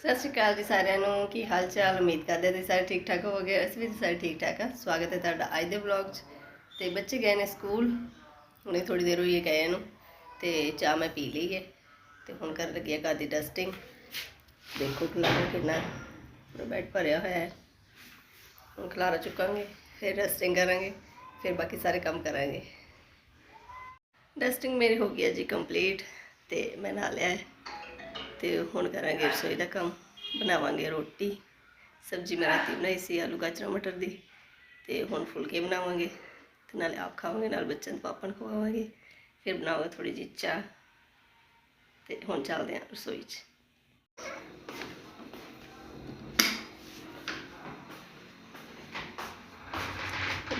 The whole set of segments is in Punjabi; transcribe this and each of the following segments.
ਸਤਿ ਸ਼੍ਰੀ ਅਕਾਲ ਜੀ ਸਾਰਿਆਂ ਨੂੰ, ਕੀ ਹਾਲ ਚਾਲ? ਉਮੀਦ ਕਰਦੇ ਹਾਂ ਤੁਸੀਂ ਸਾਰੇ ਠੀਕ ਠਾਕ ਹੋਵੋਗੇ। ਅਸੀਂ ਵੀ ਸਾਰੇ ਠੀਕ ਠਾਕ ਆ। ਸਵਾਗਤ ਹੈ ਤੁਹਾਡਾ ਅੱਜ ਦੇ ਵਲੌਗ 'ਚ। ਤੇ ਬੱਚੇ ਗਏ ਨੇ ਸਕੂਲ। ਹੁਣੇ ਥੋੜੀ ਦੇਰ ਹੋਈ ਹੈ ਗਏ ਨੂੰ। ਤੇ ਚਾਹ ਮੈਂ ਪੀ ਲਈ ਹੈ। ਤੇ ਹੁਣ ਕਰਨ ਲੱਗੀ ਆ ਘਰ ਦੀ ਡਸਟਿੰਗ ਦੇਖੋ ਖਲਾਰਾ ਕਿੰਨਾ ਪੂਰਾ ਬੈੱਡ ਭਰਿਆ ਹੋਇਆ ਹੈ। ਹੁਣ ਖਲਾਰਾ ਚੁੱਕਾਂਗੇ, ਫਿਰ ਡਸਟਿੰਗ ਕਰਾਂਗੇ, ਫਿਰ ਬਾਕੀ ਸਾਰੇ ਕੰਮ ਕਰਾਂਗੇ। ਡਸਟਿੰਗ ਮੇਰੀ ਹੋ ਗਈ ਹੈ ਜੀ ਕੰਪਲੀਟ ਤੇ ਮੈਂ ਨਹਾ ਲਿਆ ਹੈ। ਤੇ ਹੁਣ ਕਰਾਂਗੇ ਰਸੋਈ ਦਾ ਕੰਮ। ਬਣਾਵਾਂਗੇ ਰੋਟੀ, ਸਬਜ਼ੀ ਮੈਂ ਰਾਤੀ ਬਣਾਈ ਸੀ ਆਲੂ ਗਾਜਰਾਂ ਮਟਰ ਦੀ ਤੇ ਹੁਣ ਫੁਲਕੇ ਬਣਾਵਾਂਗੇ ਤੇ ਨਾਲੇ ਆਪ ਖਾਵਾਂਗੇ, ਨਾਲ ਬੱਚਿਆਂ ਨੂੰ ਪਾਪਾ ਨੂੰ ਖਵਾਵਾਂਗੇ, ਫਿਰ ਬਣਾਵਾਂਗੇ ਥੋੜੀ ਜਿਹੀ ਚਾਹ ਤੇ ਹੁਣ ਚੱਲਦੇ ਹਾਂ ਰਸੋਈ 'ਚ।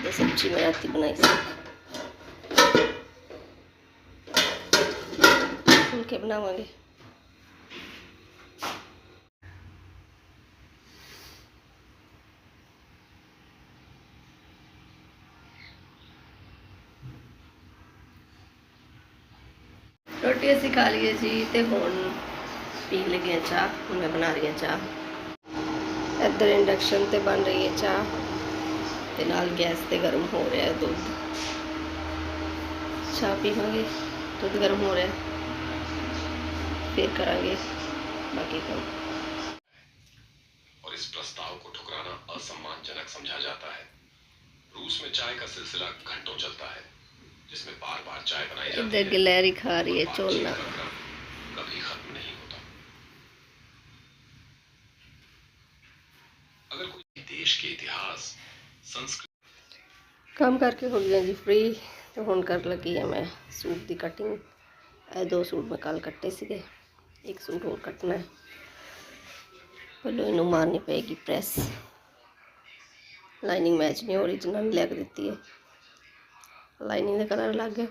ਇਹ ਸਬਜ਼ੀ ਮੈਂ ਰਾਤੀ ਬਣਾਈ ਸੀ। ਫੁਲਕੇ ਬਣਾਵਾਂਗੇ। ਰੋਟੀ ਅਸੀਂ ਖਾ ਲਈਏ ਜੀ ਤੇ ਹੁਣ ਪੀਣ ਲੱਗੇ ਹਾਂ ਚਾਹ ਹੁਣ ਮੈਂ ਬਣਾ ਰਹੀ ਹਾਂ ਚਾਹ ਇੱਧਰ ਇੰਡਕਸ਼ਨ ਤੇ ਬਣ ਰਹੀ ਹੈ ਚਾਹ ਤੇ ਨਾਲ ਗੈਸ ਤੇ ਗਰਮ ਹੋ ਰਿਹਾ ਹੈ ਦੁੱਧ ਚਾਹ ਪੀਵਾਂਗੇ ਦੁੱਧ ਗਰਮ ਹੋ ਰਿਹਾ ਹੈ ਫਿਰ ਕਰਾਂਗੇ ਬਾਕੀ ਕੰਮ और इस प्रस्ताव को ठुकराना असम्मानजनक समझा जाता है रूस में चाय का सिलसिला घंटों चलता है जिसमें बार बार चाय बनाई जाती है गिलहरी खा रही है चोलना कभी खत्म नहीं होता। अगर कोई देश के इतिहास संस्कृत काम करके हो गया जी फ्री तो हूँ कर लगी है मैं सूट की कटिंग दो सूट मैं कल कट्टे से एक सूट और कटना है। पहले इन मारनी पेगी प्रेस लाइनिंग मैच नहीं ओरिजिनल लग देती है। ਲਾਈਨਿੰਗ ਦਾ ਕਲਰ ਅਲੱਗ ਹੈ,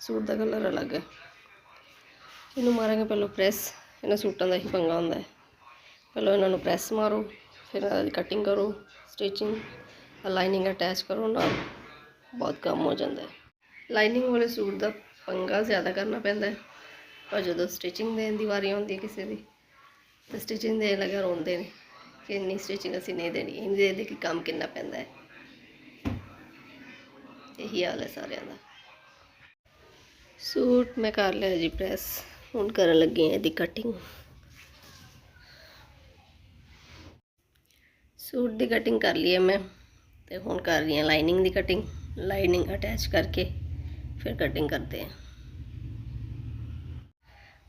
ਸੂਟ ਦਾ ਕਲਰ ਅਲੱਗ ਹੈ। ਇਹਨੂੰ ਮਾਰਾਂਗੇ ਪਹਿਲਾਂ ਪ੍ਰੈਸ, ਇਹਨਾਂ ਸੂਟਾਂ ਦਾ ਹੀ ਪੰਗਾ ਹੁੰਦਾ ਹੈ। ਪਹਿਲਾਂ ਇਹਨਾਂ ਨੂੰ ਪ੍ਰੈਸ ਮਾਰੋ, ਫਿਰ ਇਹਨਾਂ ਦੀ ਕਟਿੰਗ ਕਰੋ ਸਟਿਚਿੰਗ ਲਾਈਨਿੰਗ ਅਟੈਚ ਕਰੋ ਨਾਲ, ਬਹੁਤ ਕੰਮ ਹੋ ਜਾਂਦਾ ਹੈ। ਲਾਈਨਿੰਗ ਵਾਲੇ ਸੂਟ ਦਾ ਪੰਗਾ ਜ਼ਿਆਦਾ ਕਰਨਾ ਪੈਂਦਾ ਹੈ। ਪਰ ਜਦੋਂ ਸਟਿਚਿੰਗ ਦੇਣ ਦੀ ਵਾਰੀ ਆਉਂਦੀ ਹੈ ਕਿਸੇ ਦੀ, ਤਾਂ ਸਟਿਚਿੰਗ ਦੇਣ ਲੱਗਾ ਰੋਂਦੇ ਨੇ ਕਿ ਇੰਨੀ ਸਟਿਚਿੰਗ ਅਸੀਂ ਨਹੀਂ ਦੇਣੀ, ਇੰਨੀ ਦੇ ਦੇ ਕਿ ਕੰਮ ਕਿੰਨਾ ਪੈਂਦਾ ਹੈ। ਇਹੀ ਹਾਲ ਹੈ ਸਾਰਿਆਂ ਦਾ ਸੂਟ ਮੈਂ ਕਰ ਲਿਆ ਜੀ ਪ੍ਰੈਸ ਹੁਣ ਕਰਨ ਲੱਗੀ ਹਾਂ ਇਹਦੀ ਕਟਿੰਗ ਸੂਟ ਦੀ ਕਟਿੰਗ ਕਰ ਲਈ ਹੈ ਮੈਂ ਤੇ ਹੁਣ ਕਰ ਰਹੀ ਹਾਂ ਲਾਈਨਿੰਗ ਦੀ ਕਟਿੰਗ ਲਾਈਨਿੰਗ ਅਟੈਚ ਕਰਕੇ ਫਿਰ ਕਟਿੰਗ ਕਰਦੇ ਹਾਂ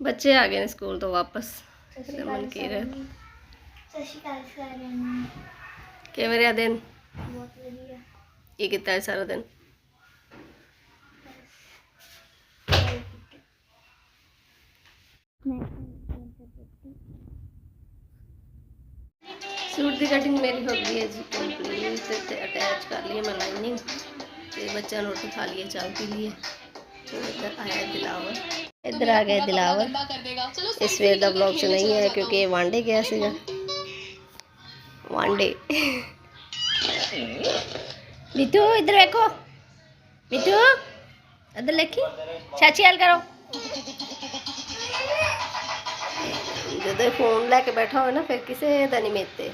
ਬੱਚੇ ਆ ਗਏ ਨੇ ਸਕੂਲ ਤੋਂ ਵਾਪਸ ਤੇ ਮਨ ਕੀ ਰਿਹਾ ਸਤਿ ਸ਼੍ਰੀ ਅਕਾਲ ਸਾਰਿਆਂ ਨੂੰ ਕਿਵੇਂ ਰਿਹਾ ਦਿਨ ਬਹੁਤ ਵਧੀਆ ਕੀ ਕੀਤਾ ਅੱਜ ਸਾਰਾ ਦਿਨ सूट की कटिंग मेरी हो गई है जी कंप्लीट अटैच कर लिए मैं लाइनिंग तो बच्चा रोटी खा लिए चाल पी लिए इधर आया दिलावर इधर आ गया दिलावर इस वे का ब्लॉग च नहीं है क्योंकि वांडे गया सी वांडे मिठू इधर देखो मिठू इधर लिखी चाची हल करो ਜਦੋਂ ਫੋਨ ਲੈ ਕੇ ਬੈਠਾ ਹੋਵੇ ਨਾ ਫਿਰ ਕਿਸੇ ਦਾ ਨਹੀਂ ਮੇਤੇ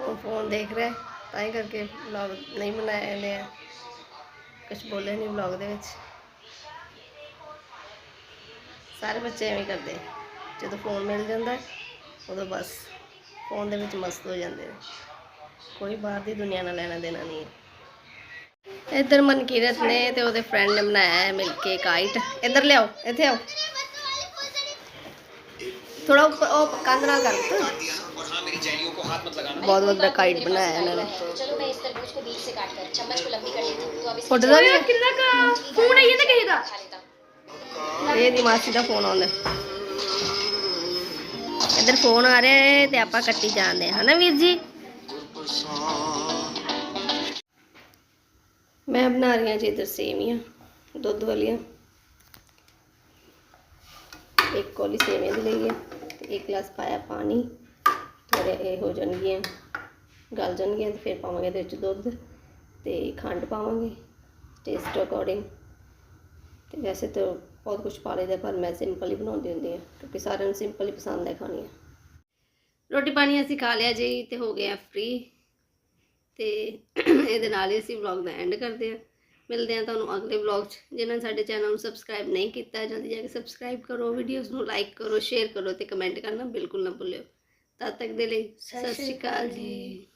ਉਹ ਫੋਨ ਦੇਖ ਰਿਹਾ ਹੈ, ਤਾਂ ਹੀ ਕਰਕੇ ਵਲੌਗ ਨਹੀਂ ਬਣਾਇਆ ਇਹਨੇ ਕੁਝ ਬੋਲੇ ਨਹੀਂ ਵਲੌਗ ਦੇ ਵਿੱਚ ਸਾਰੇ ਬੱਚੇ ਐਵੇਂ ਹੀ ਕਰਦੇ ਜਦੋਂ ਫੋਨ ਮਿਲ ਜਾਂਦਾ ਹੈ, ਉਦੋਂ ਬਸ ਫੋਨ ਦੇ ਵਿੱਚ ਮਸਤ ਹੋ ਜਾਂਦੇ ਨੇ ਕੋਈ ਬਾਹਰ ਦੀ ਦੁਨੀਆ ਨਾਲ ਲੈਣਾ ਦੇਣਾ ਨਹੀਂ ਹੈ ਇੱਧਰ ਮਨਕੀਰਤ ਨੇ ਤੇ ਉਹਦੇ ਫਰੈਂਡ ਨੇ ਬਣਾਇਆ ਹੈ ਮਿਲ ਕੇ ਕਾਈਟ ਇੱਧਰ ਲਿਆਓ ਇੱਥੇ ਆਓ ਥੋੜਾ ਉੱਪਰ ਉਹ ਕੰਧ ਨਾਲ ਕਰ ਦਿੱਤਾ ਬਹੁਤ ਵੱਡਾ ਕਾਈਟ ਬਣਾਇਆ ਇਹਨਾਂ ਨੇ चलो मैं इस तरबूज को बीच से काट कर चम्मच को लंबी कर लेती हूँ तो अब इसे ਉੱਡਦਾ ਵੀ ਹੈ? ਕਿੰਨਾ ਕਾ ਫੋਨ ਆਈ ਤਾਂ ਕਿਸੇ ਦਾ खा लेता हूँ ਇਹ ਦੀ ਮਾਸੀ ਦਾ ਫੋਨ ਆਉਂਦਾ ਹੈ। ਇੱਧਰ ਫੋਨ ਆ ਰਿਹਾ ਹੈ ਤੇ ਆਪਾਂ ਕੱਟੀ ਜਾਂਦੇ ਹਾਂ ਹਨਾ ਵੀਰ ਜੀ ਮੈਂ ਬਣਾ ਰਹੀ ਹਾਂ ਜੀ ਇੱਧਰ ਸੇਵੀਆਂ ਦੁੱਧ ਵਾਲੀਆਂ ਇੱਕ ਕੋਲੀ ਸੇਵੇਂ ਦੀ ਲਈ ਹੈ ਤੇ ਇੱਕ ਗਲਾਸ ਪਾਇਆ ਪਾਣੀ ਥੋੜੇ ਇਹ ਹੋ ਜਾਣਗੀਆਂ, ਗਲ ਜਾਣਗੀਆਂ ਤੇ ਫਿਰ ਪਾਵਾਂਗੇ ਇਹਦੇ ਵਿੱਚ ਦੁੱਧ ਤੇ ਖੰਡ ਪਾਵਾਂਗੇ ਟੇਸਟ ਅਕੋਰਡਿੰਗ ਤੇ ਵੈਸੇ ਤਾਂ ਬਹੁਤ ਕੁਝ ਪਾ ਲਈਦਾ ਪਰ ਮੈਂ ਸਿੰਪਲ ਹੀ ਬਣਾਉਂਦੀ ਹੁੰਦੀ ਹਾਂ, ਕਿਉਂਕਿ ਸਾਰਿਆਂ ਨੂੰ ਸਿੰਪਲ ਹੀ ਪਸੰਦ ਹੈ ਖਾਣੀਆਂ। ਰੋਟੀ ਪਾਣੀ ਅਸੀਂ ਖਾ ਲਿਆ ਜੀ ਤੇ ਹੋ ਗਿਆ ਫ੍ਰੀ ਤੇ ਇਹਦੇ ਨਾਲ ਹੀ ਅਸੀਂ ਵਲੌਗ ਦਾ ਐਂਡ ਕਰਦੇ ਹਾਂ। ਮਿਲਦੇ ਹਾਂ ਤੁਹਾਨੂੰ ਅਗਲੇ ਵਲੌਗ 'ਚ। ਜਿਨ੍ਹਾਂ ਨੇ ਸਾਡੇ ਚੈਨਲ ਨੂੰ ਸਬਸਕ੍ਰਾਈਬ ਨਹੀਂ ਕੀਤਾ ਜਲਦੀ ਜਾ ਕੇ ਸਬਸਕ੍ਰਾਈਬ ਕਰੋ ਵੀਡੀਓਜ਼ ਨੂੰ ਲਾਈਕ ਕਰੋ ਸ਼ੇਅਰ ਕਰੋ ਤੇ ਕਮੈਂਟ ਕਰਨਾ ਬਿਲਕੁਲ ਨਾ ਭੁੱਲਿਓ। ਤਦ ਤੱਕ ਦੇ ਲਈ ਸਤਿ ਸ਼੍ਰੀ ਅਕਾਲ ਜੀ।